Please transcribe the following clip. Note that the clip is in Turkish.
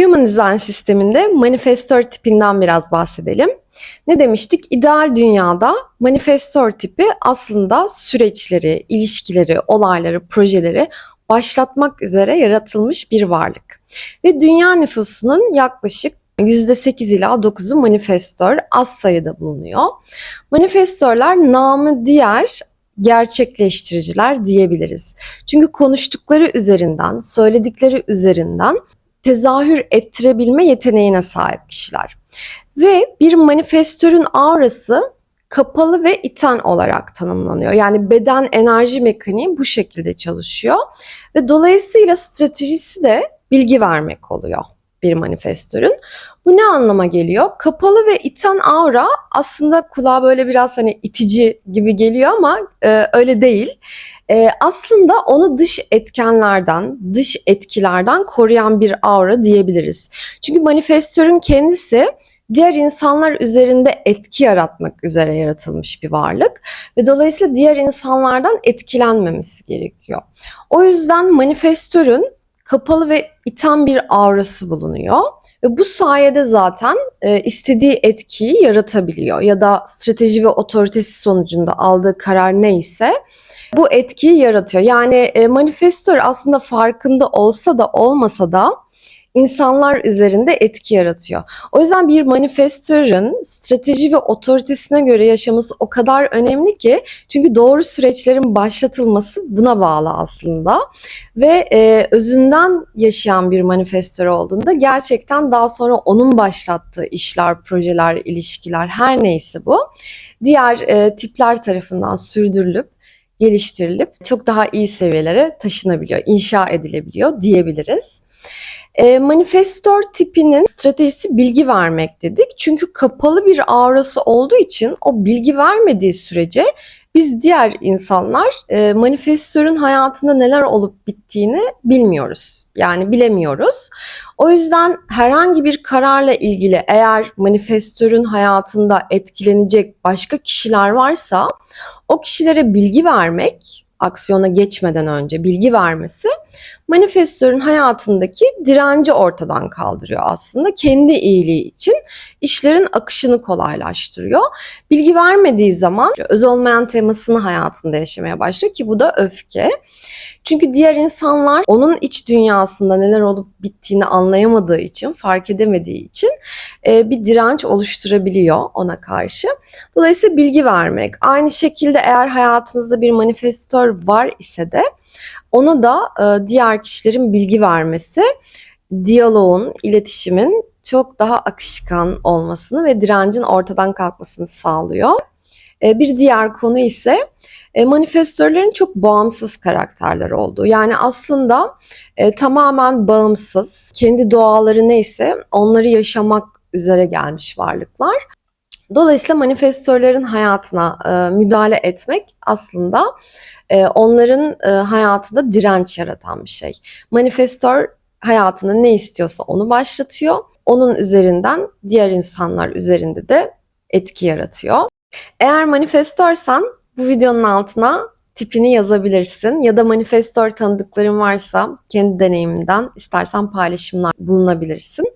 Human Design sisteminde manifestör tipinden biraz bahsedelim. Ne demiştik? İdeal dünyada manifestör tipi aslında süreçleri, ilişkileri, olayları, projeleri başlatmak üzere yaratılmış bir varlık. Ve dünya nüfusunun yaklaşık %8 ila 9'u manifestör az sayıda bulunuyor. Manifestörler namı diğer gerçekleştiriciler diyebiliriz. Çünkü konuştukları üzerinden, söyledikleri üzerinden tezahür ettirebilme yeteneğine sahip kişiler. Ve bir manifestörün aurası kapalı ve iten olarak tanımlanıyor. Yani beden enerji mekaniği bu şekilde çalışıyor ve dolayısıyla stratejisi de bilgi vermek oluyor bir manifestörün. Bu ne anlama geliyor? Kapalı ve iten aura aslında kulağa böyle biraz hani itici gibi geliyor ama e, öyle değil. E, aslında onu dış etkenlerden, dış etkilerden koruyan bir aura diyebiliriz. Çünkü manifestörün kendisi diğer insanlar üzerinde etki yaratmak üzere yaratılmış bir varlık ve dolayısıyla diğer insanlardan etkilenmemesi gerekiyor. O yüzden manifestörün kapalı ve iten bir aurası bulunuyor ve bu sayede zaten e, istediği etkiyi yaratabiliyor ya da strateji ve otoritesi sonucunda aldığı karar neyse bu etkiyi yaratıyor. Yani e, manifestör aslında farkında olsa da olmasa da insanlar üzerinde etki yaratıyor. O yüzden bir manifestörün strateji ve otoritesine göre yaşaması o kadar önemli ki çünkü doğru süreçlerin başlatılması buna bağlı aslında ve e, özünden yaşayan bir manifestör olduğunda gerçekten daha sonra onun başlattığı işler, projeler, ilişkiler her neyse bu diğer e, tipler tarafından sürdürülüp geliştirilip çok daha iyi seviyelere taşınabiliyor, inşa edilebiliyor diyebiliriz. E, manifestör tipinin stratejisi bilgi vermek dedik. Çünkü kapalı bir aurası olduğu için o bilgi vermediği sürece biz diğer insanlar e, manifestörün hayatında neler olup bittiğini bilmiyoruz. Yani bilemiyoruz. O yüzden herhangi bir kararla ilgili eğer manifestörün hayatında etkilenecek başka kişiler varsa o kişilere bilgi vermek aksiyona geçmeden önce bilgi vermesi manifestörün hayatındaki direnci ortadan kaldırıyor aslında. Kendi iyiliği için işlerin akışını kolaylaştırıyor. Bilgi vermediği zaman öz olmayan temasını hayatında yaşamaya başlıyor ki bu da öfke. Çünkü diğer insanlar onun iç dünyasında neler olup bittiğini anlayamadığı için, fark edemediği için e, bir direnç oluşturabiliyor ona karşı. Dolayısıyla bilgi vermek. Aynı şekilde eğer hayatınızda bir manifestör var ise de ona da e, diğer kişilerin bilgi vermesi, diyaloğun, iletişimin çok daha akışkan olmasını ve direncin ortadan kalkmasını sağlıyor. E, bir diğer konu ise e, manifestörlerin çok bağımsız karakterler olduğu. Yani aslında e, tamamen bağımsız, kendi doğaları neyse onları yaşamak üzere gelmiş varlıklar. Dolayısıyla manifestörlerin hayatına e, müdahale etmek aslında e, onların e, hayatında direnç yaratan bir şey. Manifestör hayatında ne istiyorsa onu başlatıyor. Onun üzerinden diğer insanlar üzerinde de etki yaratıyor. Eğer manifestörsen bu videonun altına tipini yazabilirsin ya da manifestör tanıdıkların varsa kendi deneyiminden istersen paylaşımlar bulunabilirsin.